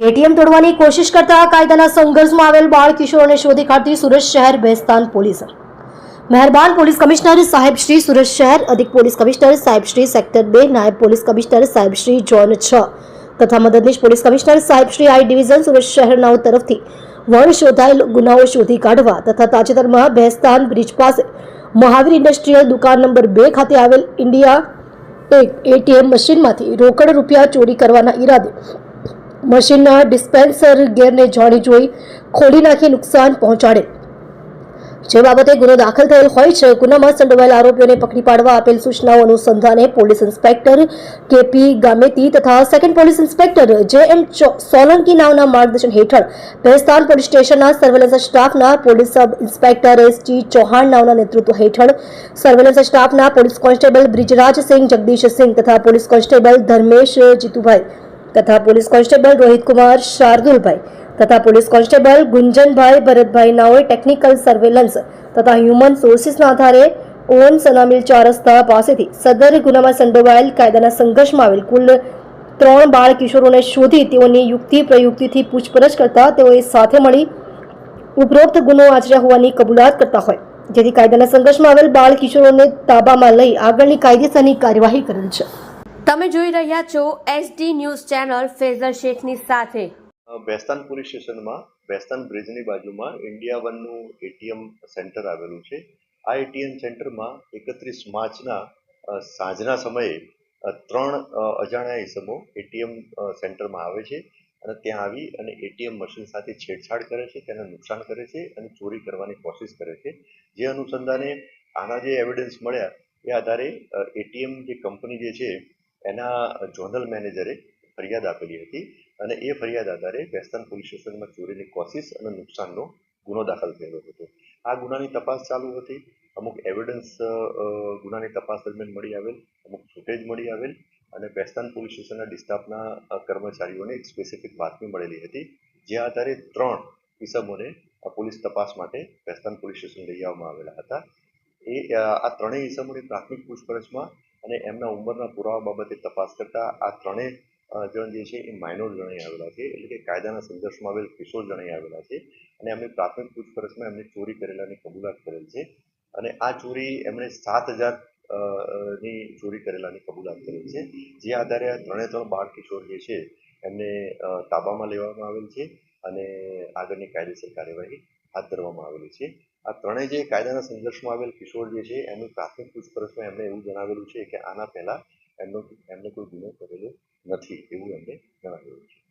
ATM તોડવાની કોશિશ કરતા કાયદાના સંઘર્ષમાં આવેલ બાળ કિશોરોને શોધી કાઢતી સુરત શહેર બેસ્તાન પોલીસ. મહેરબાન પોલીસ કમિશનર સાહેબ શ્રી સુરત શહેર, અધિક પોલીસ કમિશનર સાહેબ શ્રી સેક્ટર બે, નાયબ પોલીસ કમિશનર સાહેબ શ્રી જોન છ તથા મદદનીશ પોલીસ કમિશનર સાહેબ શ્રી આઈ ડિવિઝન સુરત શહેરનાઓ તરફથી વણ શોધાયેલ ગુનાઓ શોધી કાઢવા તથા તાજેતરમાં બેસ્તાન બ્રિજ પાસે મહાવીર ઇન્ડસ્ટ્રીયલ દુકાન નંબર બે ખાતે આવેલ ઇન્ડિયા એક એટીએમ મશીનમાંથી રોકડ રૂપિયા ચોરી કરવાના ઈરાદે મશીનના ડિસ્પેન્સર ગેરને જાણી જોઈ ખોલી નાખી નુકસાન પહોંચાડે. જે બાબતે ગુનો દાખલ થયેલ હોય છે, ગુનામાં સંડોવાયેલ આરોપીઓને પકડી પાડવા આપેલ સૂચનાઓ અનુસંધાને પોલીસ ઇન્સ્પેક્ટર કેપી ગામેતી તથા સેકન્ડ પોલીસ ઇન્સ્પેક્ટર જે એમ સોલંકી નામના માર્ગદર્શન હેઠળ ભેસ્તાન પોલીસ સ્ટેશનના સર્વેલન્સ સ્ટાફના police sub inspector S G Chauhan નામના નેતૃત્વ હેઠળ સર્વેલન્સ સ્ટાફના પોલીસ કોન્સ્ટેબલ બ્રિજરાજસિંહ જગદીશસિંહ તથા પોલીસ કોન્સ્ટેબલ ધર્મેશ જીતુભાઈ તથા પોલીસ કોન્સ્ટેબલ રોહિતકુમાર શાર્દુલભાઈ તથા પોલીસ કોન્સ્ટેબલ ગુંજનભાઈ ભરતભાઈ નાઓએ ટેકનિકલ સર્વેલન્સ તથા હ્યુમન સોર્સિસના આધારે ઓન સનામિલ ચાર રસ્તા પાસેથી સદર ગુનામાં સંડોવાયેલ કાયદાના સંઘર્ષમાં આવેલ કુલ ત્રણ બાળ કિશોરોને શોધી તેઓની યુક્તિ પ્રયુક્તિથી પૂછપરછ કરતા તેઓએ સાથે મળી ઉપરોક્ત ગુનો આચર્યા હોવાની કબૂલાત કરતા હોય. જેથી કાયદાના સંઘર્ષમાં આવેલ બાળ કિશોરોને તાબામાં લઈ આગળની કાયદેસરની કાર્યવાહી કરેલ છે. તમે જોઈ રહ્યા છો એસડી ન્યૂઝ ચેનલ ફેઝર શેખની સાથે. બેસ્તાન પોલીસ સ્ટેશનમાં, બેસ્તાન બ્રિજની બાજુમાં ઇન્ડિયા વનનું એટીએમ સેન્ટર આવેલું છે. આ એટીએમ સેન્ટરમાં એકત્રીસ માર્ચના સાંજના સમયે ત્રણ અજાણ્યા ઇસમો એટીએમ સેન્ટરમાં આવે છે અને ત્યાં આવી અને એટીએમ મશીન સાથે છેડછાડ કરે છે, તેને નુકસાન કરે છે અને ચોરી કરવાની કોશિશ કરે છે. જે અનુસંધાને આના જે એવિડન્સ મળ્યા, એ આધારે એટીએમ જે કંપની જે છે એના ઝોનલ મેનેજરે ફરિયાદ આપેલી હતી અને એ ફરિયાદ આધારે વેસ્ટર્ન પોલીસ સ્ટેશનમાં ચોરીની કોશિશ અને નુકસાનનો ગુનો દાખલ થયેલો હતો. આ ગુનાની તપાસ ચાલુ હતી. અમુક એવિડન્સ ગુનાની તપાસ દરમિયાન મળી આવેલ, અમુક ફૂટેજ મળી આવેલ અને વેસ્ટર્ન પોલીસ સ્ટેશનના ડિસ્ટાફના કર્મચારીઓને એક સ્પેસિફિક બાતમી મળેલી હતી. જે આધારે ત્રણ ઇસમોને પોલીસ તપાસ માટે વેસ્ટર્ન પોલીસ સ્ટેશન લઈ આવવામાં આવેલા હતા. એ આ ત્રણેય ઇસમોની પ્રાથમિક પૂછપરછમાં અને એમના ઉંમરના પુરાવા બાબતે તપાસ કરતા આ ત્રણેય જણ જે છે એ માઇનોર જણાઈ આવેલા છે. એટલે કે કાયદાના સંઘર્ષમાં આવેલ કિશોર જણાઈ આવેલા છે. અને એમની પ્રાથમિક પૂછપરછમાં એમને ચોરી કરેલાની કબૂલાત કરેલ છે. અને આ ચોરી એમણે સાત હજારની ચોરી કરેલાની કબૂલાત કરેલ છે. જે આધારે આ ત્રણે ત્રણ બાળ કિશોર જે છે એમને તાબામાં લેવામાં આવેલ છે અને આગળની કાયદેસર કાર્યવાહી હાથ ધરવામાં આવેલી છે. આ ત્રણેય જે કાયદાના સંઘર્ષમાં આવેલ કિશોર જે છે, એમની પ્રાથમિક પૂછપરછમાં એમણે એવું જણાવેલું છે કે આના પહેલા એમનો એમને કોઈ ગુનો કરેલો નથી, એવું એમને જણાવેલું છે.